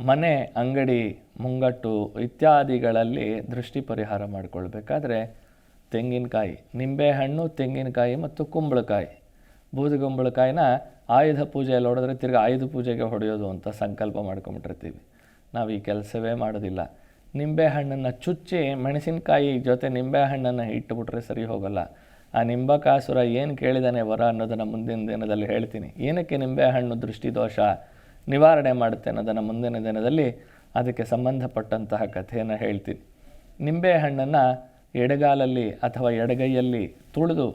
ಮನೆ, ಅಂಗಡಿ, ಮುಂಗಟ್ಟು ಇತ್ಯಾದಿಗಳಲ್ಲಿ ದೃಷ್ಟಿ ಪರಿಹಾರ ಮಾಡಿಕೊಳ್ಬೇಕಾದ್ರೆ ತೆಂಗಿನಕಾಯಿ, ನಿಂಬೆಹಣ್ಣು, ತೆಂಗಿನಕಾಯಿ ಮತ್ತು ಕುಂಬಳಕಾಯಿ. ಬೂದುಗುಂಬಳಕಾಯಿನ ಆಯುಧ ಪೂಜೆಯಲ್ಲಿ ಹೊಡೆದ್ರೆ ತಿರ್ಗಿ ಆಯುಧ ಪೂಜೆಗೆ ಹೊಡೆಯೋದು ಅಂತ ಸಂಕಲ್ಪ ಮಾಡ್ಕೊಂಬಿಟ್ಟಿರ್ತೀವಿ. ನಾವು ಈ ಕೆಲಸವೇ ಮಾಡೋದಿಲ್ಲ. ನಿಂಬೆಹಣ್ಣನ್ನು ಚುಚ್ಚಿ ಮೆಣಸಿನಕಾಯಿ ಜೊತೆ ನಿಂಬೆಹಣ್ಣನ್ನು ಇಟ್ಟುಬಿಟ್ರೆ ಸರಿ ಹೋಗಲ್ಲ. ಆ ನಿಂಬಕಾಸುರ ಏನು ಕೇಳಿದಾನೆ ವರ ಅನ್ನೋದನ್ನು ಮುಂದಿನ ದಿನದಲ್ಲಿ ಹೇಳ್ತೀನಿ. ಏನಕ್ಕೆ ನಿಂಬೆಹಣ್ಣು ದೃಷ್ಟಿದೋಷ ನಿವಾರಣೆ ಮಾಡುತ್ತೆ ಅನ್ನೋದನ್ನು ಮುಂದಿನ ದಿನದಲ್ಲಿ ಅದಕ್ಕೆ ಸಂಬಂಧಪಟ್ಟಂತಹ ಕಥೆಯನ್ನು ಹೇಳ್ತೀನಿ. ನಿಂಬೆಹಣ್ಣನ್ನು ಎಡಗಾಲಲ್ಲಿ ಅಥವಾ ಎಡಗೈಯಲ್ಲಿ ತುಳಿದು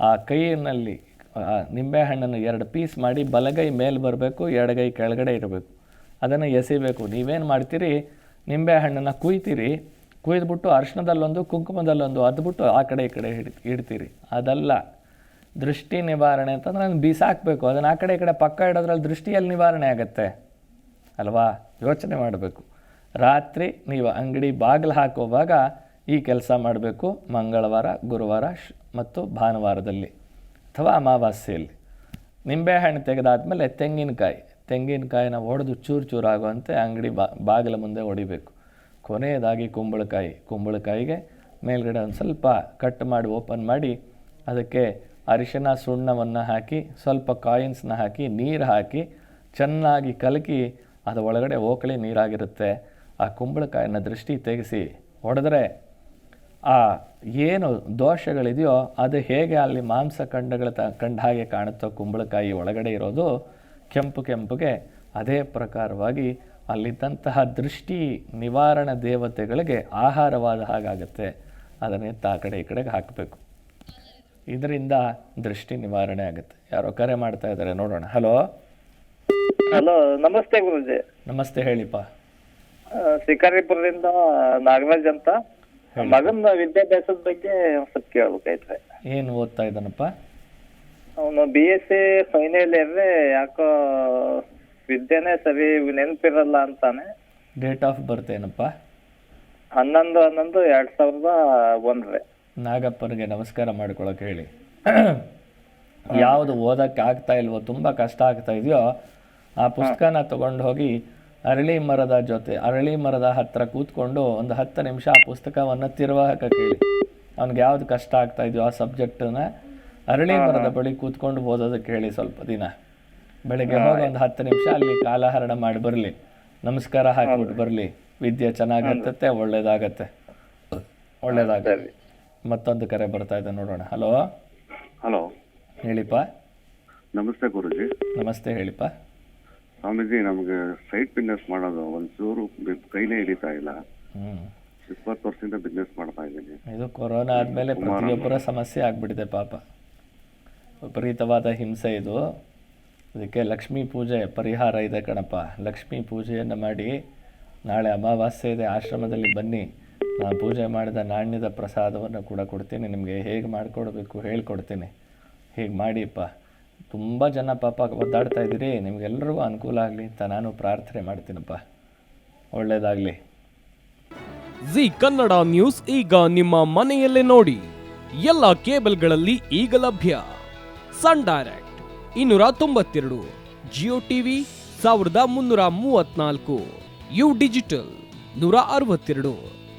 ಆ ಕೈಯಲ್ಲಿ ನಿಂಬೆ ನಿಂಬೆಹಣ್ಣನ್ನು ಎರಡು ಪೀಸ್ ಮಾಡಿ ಬಲಗೈ ಮೇಲೆ ಬರಬೇಕು, ಎಡಗೈ ಕೆಳಗಡೆ ಇರಬೇಕು. ಅದನ್ನು ಎಸಿಬೇಕು. ನೀವೇನು ಮಾಡ್ತೀರಿ? ನಿಂಬೆಹಣ್ಣನ್ನು ಕುಯ್ತೀರಿ. ಕುಯ್ದುಬಿಟ್ಟು ಅರ್ಶನದಲ್ಲೊಂದು, ಕುಂಕುಮದಲ್ಲೊಂದು ಅದ್ಬಿಟ್ಟು ಆ ಕಡೆ ಈ ಕಡೆ ಹಿಡಿ, ಇಡ್ತೀರಿ. ಅದಲ್ಲ. ದೃಷ್ಟಿ ನಿವಾರಣೆ ಅಂತಂದ್ರೆ ಅದನ್ನು ಬೀಸಾಕಬೇಕು. ಅದನ್ನು ಆ ಕಡೆ ಈ ಕಡೆ ಪಕ್ಕ ಇಡೋದ್ರಲ್ಲಿ ದೃಷ್ಟಿಯಲ್ಲಿ ನಿವಾರಣೆ ಆಗುತ್ತೆ. ಅಲ್ವಾ? ಯೋಚನೆ ಮಾಡಬೇಕು. ರಾತ್ರಿ ನೀವು ಅಂಗಡಿ ಬಾಗಿಲು ಹಾಕುವಾಗ ಈ ಕೆಲಸ ಮಾಡಬೇಕು ಮಂಗಳವಾರ, ಗುರುವಾರ ಮತ್ತು ಭಾನುವಾರದಲ್ಲಿ ಅಥವಾ ಅಮಾವಾಸ್ಯೆಯಲ್ಲಿ. ನಿಂಬೆಹಣ್ಣು ತೆಗೆದಾದಮೇಲೆ ತೆಂಗಿನಕಾಯಿ. ತೆಂಗಿನಕಾಯಿನ ಒಡೆದು ಚೂರು ಚೂರಾಗುವಂತೆ ಅಂಗಡಿ ಬಾ, ಬಾಗಿಲ ಮುಂದೆ ಹೊಡಿಬೇಕು ಕೊನೆಯದಾಗಿ ಕುಂಬಳಕಾಯಿ. ಕುಂಬಳಕಾಯಿಗೆ ಮೇಲ್ಗಡೆ ಒಂದು ಸ್ವಲ್ಪ ಕಟ್ ಮಾಡಿ ಓಪನ್ ಮಾಡಿ ಅದಕ್ಕೆ ಅರಿಶಿನ ಸುಣ್ಣವನ್ನು ಹಾಕಿ, ಸ್ವಲ್ಪ ಕಾಯಿನ್ಸ್ನ ಹಾಕಿ, ನೀರು ಹಾಕಿ, ಚೆನ್ನಾಗಿ ಕಲಕಿ, ಅದು ಒಳಗಡೆ ಓಕಳಿ ನೀರಾಗಿರುತ್ತೆ. ಆ ಕುಂಬಳಕಾಯಿನ ದೃಷ್ಟಿ ತೆಗೆಸಿ ಹೊಡೆದ್ರೆ ಆ ಏನು ದೋಷಗಳಿದೆಯೋ ಅದು ಹೇಗೆ ಅಲ್ಲಿ ಮಾಂಸ ಖಂಡಗಳ ತ, ಕಂಡ ಹಾಗೆ ಕಾಣುತ್ತೋ ಕುಂಬಳಕಾಯಿ ಒಳಗಡೆ ಇರೋದು ಕೆಂಪು ಕೆಂಪುಗೆ ಅದೇ ಪ್ರಕಾರವಾಗಿ ಅಲ್ಲಿದ್ದಂತಹ ದೃಷ್ಟಿ ನಿವಾರಣ ದೇವತೆಗಳಿಗೆ ಆಹಾರವಾದ ಹಾಗಾಗುತ್ತೆ. ಅದನ್ನೇ ಆ ಕಡೆ ಈ ಕಡೆಗೆ ಹಾಕಬೇಕು. ಇದರಿಂದ ದೃಷ್ಟಿ ನಿವಾರಣೆ ಆಗುತ್ತೆ. ಯಾರೋ ಕರೆ ಮಾಡ್ತಾ ಇದ್ದಾರೆ ನೋಡೋಣ. ಹಲೋ ಹಲೋ ನಮಸ್ತೆ ಗುರುಜಿ. ನಮಸ್ತೆ ಹೇಳಿಪ್ಪ. ಶಿಕಾರಿಪುರದಿಂದ ನಾಗರಾಜ್ ಅಂತ. ಮಗನ ವಿದ್ಯಾಭ್ಯಾಸದ ಬಗ್ಗೆ ಸ್ವಲ್ಪ ಕೇಳ್ಬೇಕಾಯ್ತ್ರಿ ಏನು ಓದ್ತಾ ಇದ್ದಾನಪ್ಪ? ಅವನು B S C final year ಯಾಕೋ ವಿದ್ಯೆನೇ ಸರಿ ನೆನಪಿರಲ್ಲ ಅಂತಾನೆ. ಡೇಟ್ ಆಫ್ ಬರ್ತ್ ಏನಪ್ಪ? ಹನ್ನೊಂದು ಹನ್ನೊಂದು ಎರಡ್ ಸಾವಿರದ ಒಂದ್ರಿ ನಾಗಪ್ಪನಿಗೆ ನಮಸ್ಕಾರ ಮಾಡ್ಕೊಳಕ್ಕೆ ಹೇಳಿ. ಯಾವುದು ಓದಕ್ಕೆ ಆಗ್ತಾ ಇಲ್ವೋ ತುಂಬ ಕಷ್ಟ ಆಗ್ತಾ ಇದೆಯೋ ಆ ಪುಸ್ತಕನ ತಗೊಂಡು ಹೋಗಿ ಅರಳಿ ಮರದ ಜೊತೆ ಅರಳಿ ಮರದ ಹತ್ರ ಕೂತ್ಕೊಂಡು ಒಂದು ಹತ್ತು ನಿಮಿಷ ಆ ಪುಸ್ತಕವನ್ನು ತಿರುವಾಕ ಕೇಳಿ. ಅವ್ನಿಗೆ ಯಾವ್ದು ಕಷ್ಟ ಆಗ್ತಾ ಇದೆಯೋ ಆ ಸಬ್ಜೆಕ್ಟನ್ನ ಅರಳಿ ಮರದ ಬಳಿ ಕೂತ್ಕೊಂಡು ಓದೋದಕ್ಕೆ ಹೇಳಿ ಸ್ವಲ್ಪ ದಿನ. ಬೆಳಿಗ್ಗೆ ಹೋಗಿ ಒಂದು ಹತ್ತು ನಿಮಿಷ ಅಲ್ಲಿ ಕಾಲಹರಣ ಮಾಡಿ ಬರಲಿ. ನಮಸ್ಕಾರ ಹಾಕಿಬಿಟ್ಟು ಬರಲಿ. ವಿದ್ಯೆ ಚೆನ್ನಾಗಿ ಹತ್ತತ್ತೆ ಒಳ್ಳೇದಾಗತ್ತೆ ಒಳ್ಳೇದಾಗತ್ತೆ. ಮತ್ತೊಂದು ಕರೆ ಬರ್ತಾ ಇದೆ ನೋಡೋಣ. ಹಲೋ ಹಲೋ ಹೇಳಿಪ್ಪ? ನಮಸ್ತೆ ಗುರುಜಿ. ನಮಸ್ತೆ ಹೇಳಿಪ್ಪ. ಸ್ವಾಮೀಜಿ ನಮಗೆ ಸೈಟ್ ಬಿಸ್ನೆಸ್ ಮಾಡೋದು ಒಂಚೂರು ಕೈಲೇ ಕೈನೇ ಹಿಡಿತಾ ಇಲ್ಲ. ಇಪ್ಪತ್ತು ವರ್ಷದಿಂದ ಬಿಸ್ನೆಸ್ ಮಾಡ್ತಾ ಇದ್ದೀನಿ. ಇದು ಕೊರೋನಾ ಆದಮೇಲೆ ಪ್ರತಿಯೊಬ್ಬರ ಸಮಸ್ಯೆ ಆಗ್ಬಿಟ್ಟಿದೆ ಪಾಪ. ವಿಪರೀತವಾದ ಹಿಂಸೆ ಇದು. ಅದಕ್ಕೆ ಲಕ್ಷ್ಮೀ ಪೂಜೆ ಪರಿಹಾರ ಇದೆ ಕಣಪ್ಪ. ಲಕ್ಷ್ಮೀ ಪೂಜೆಯನ್ನು ಮಾಡಿ ನಾಳೆ ಅಮಾವಾಸ್ಯೆ ಇದೆ ಆಶ್ರಮದಲ್ಲಿ ಬನ್ನಿ. ನಾನು ಪೂಜೆ ಮಾಡಿದ ನಾಣ್ಯದ ಪ್ರಸಾದವನ್ನು ಕೂಡ ಕೊಡ್ತೀನಿ. ನಿಮಗೆ ಹೇಗೆ ಮಾಡಿಕೊಡ್ಬೇಕು ಹೇಳ್ಕೊಡ್ತೀನಿ. ಹೀಗೆ ಮಾಡಿಪ್ಪ ತುಂಬ ಜನ ಪಾಪ ಒದ್ದಾಡ್ತಾ ಇದ್ದೀರಿ. ನಿಮಗೆಲ್ಲರಿಗೂ ಅನುಕೂಲ ಆಗಲಿ ಅಂತ ನಾನು ಪ್ರಾರ್ಥನೆ ಮಾಡ್ತೀನಪ್ಪ. ಒಳ್ಳೇದಾಗಲಿ. ಜಿ ಕನ್ನಡ ನ್ಯೂಸ್ ಈಗ ನಿಮ್ಮ ಮನೆಯಲ್ಲೇ ನೋಡಿ. ಎಲ್ಲ ಕೇಬಲ್ಗಳಲ್ಲಿ ಈಗ ಲಭ್ಯ. ಸನ್ ಡೈರೆಕ್ಟ್ ಇನ್ನೂರ ತೊಂಬತ್ತೆರಡು, ಜಿಯೋ ಟಿವಿ ಸಾವಿರದ ಮುನ್ನೂರ ಮೂವತ್ನಾಲ್ಕು ಯು ಡಿಜಿಟಲ್ ನೂರ ಅರವತ್ತೆರಡು.